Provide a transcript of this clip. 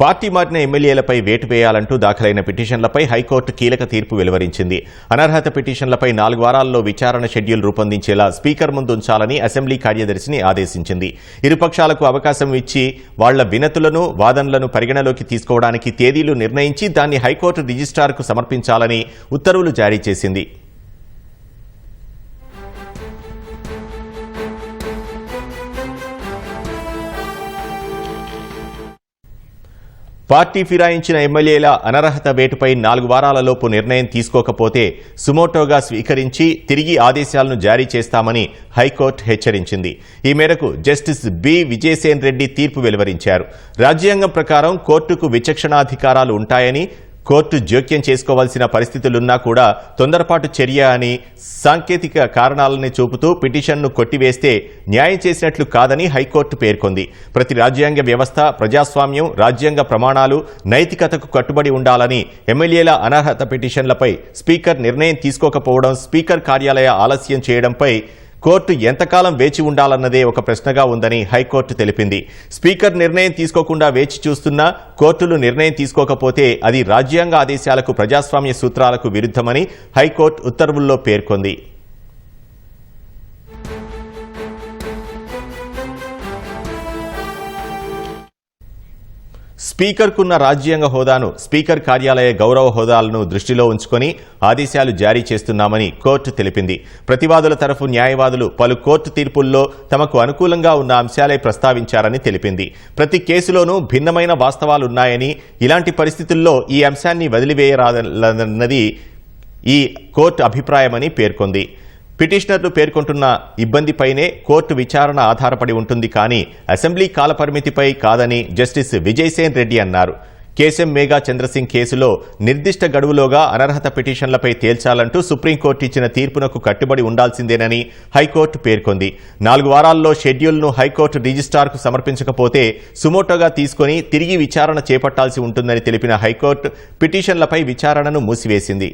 Party మారిన ఎమ్మెల్యేలపై వేటు వేయాలంటూ దాఖలైన పిటిషన్లపై హైకోర్టు కీలక తీర్పు వెలువరించింది. అనర్హత పిటిషన్లపై నాలుగు వారాల్లో విచారణ షెడ్యూల్ రూపొందించేలా స్పీకర్ ముందు ఉంచాలని అసెంబ్లీ కార్యదర్శిని ఆదేశించింది. ఇరుపక్షాలకు అవకాశం ఇచ్చి వాళ్ళ వినతులను వాదనలను పరిగణలోకి తీసుకోవడానికి తేదీలు నిర్ణయించి దాన్ని హైకోర్టు రిజిస్ట్రార్కు సమర్పించాలని ఉత్తర్వులు జారీ చేసింది. పార్టీ ఫిరాయించిన ఎమ్మెల్యేల అనర్హత వేటుపై నాలుగు వారాలలోపు నిర్ణయం తీసుకోకపోతే సుమోటోగా స్వీకరించి తిరిగి ఆదేశాలను జారీ చేస్తామని హైకోర్టు హెచ్చరించింది. ఈ మేరకు జస్టిస్ బి. విజయసేన్ రెడ్డి తీర్పు వెలువరించారు. రాజ్యాంగం ప్రకారం కోర్టుకు విచక్షణాధికారాలు ఉంటాయని కోర్టు జోక్యం చేసుకోవాల్సిన పరిస్థితులున్నా కూడా తొందరపాటు చర్య అని సాంకేతిక కారణాలని చూపుతూ పిటిషన్ను కొట్టివేస్తే న్యాయం చేసినట్లు కాదని హైకోర్టు పేర్కొంది. ప్రతి రాజ్యాంగ వ్యవస్థ ప్రజాస్వామ్యం రాజ్యాంగ ప్రమాణాలు నైతికతకు కట్టుబడి ఉండాలని ఎమ్మెల్యేల అనర్హత పిటిషన్లపై స్పీకర్ నిర్ణయం తీసుకోకపోవడం స్పీకర్ కార్యాలయ ఆలస్యం చేయడంపై కోర్టు ఎంతకాలం వేచి ఉండాలన్నదే ఒక ప్రశ్నగా ఉందని హైకోర్టు తెలిపింది. స్పీకర్ నిర్ణయం తీసుకోకుండా వేచి చూస్తున్నా కోర్టులు నిర్ణయం తీసుకోకపోతే అది రాజ్యాంగ ఆదేశాలకు ప్రజాస్వామ్య సూత్రాలకు విరుద్ధమని హైకోర్టు ఉత్తర్వుల్లో పేర్కొంది. స్పీకర్కున్న రాజ్యాంగ హోదాను స్పీకర్ కార్యాలయ గౌరవ హోదాలను దృష్టిలో ఉంచుకొని ఆదేశాలు జారీ చేస్తున్నామని కోర్టు తెలిపింది. ప్రతివాదుల తరఫు న్యాయవాదులు పలు కోర్టు తీర్పుల్లో తమకు అనుకూలంగా ఉన్న అంశాలే ప్రస్తావించారని తెలిపింది. ప్రతి కేసులోనూ భిన్నమైన వాస్తవాలున్నాయని ఇలాంటి పరిస్థితుల్లో ఈ అంశాన్ని వదిలివేయరాదన్నది ఈ కోర్టు అభిప్రాయమని పేర్కొంది. పిటిషనర్లు పేర్కొంటున్న ఇబ్బందిపైనే కోర్టు విచారణ ఆధారపడి ఉంటుంది కానీ అసెంబ్లీ కాలపరిమితిపై కాదని జస్టిస్ విజయసేన్ రెడ్డి అన్నారు. కేశం మేఘా చంద్రసింగ్ కేసులో నిర్దిష్ట గడువులోగా అనర్హత పిటిషన్లపై తేల్చాలంటూ సుప్రీంకోర్టు ఇచ్చిన తీర్పునకు కట్టుబడి ఉండాల్సిందేనని హైకోర్టు పేర్కొంది. నాలుగు వారాల్లో షెడ్యూల్ను హైకోర్టు రిజిస్ట్రార్కు సమర్పించకపోతే సుమోటోగా తీసుకొని తిరిగి విచారణ చేపట్టాల్సి ఉంటుందని తెలిపిన హైకోర్టు పిటిషన్లపై విచారణను మూసివేసింది.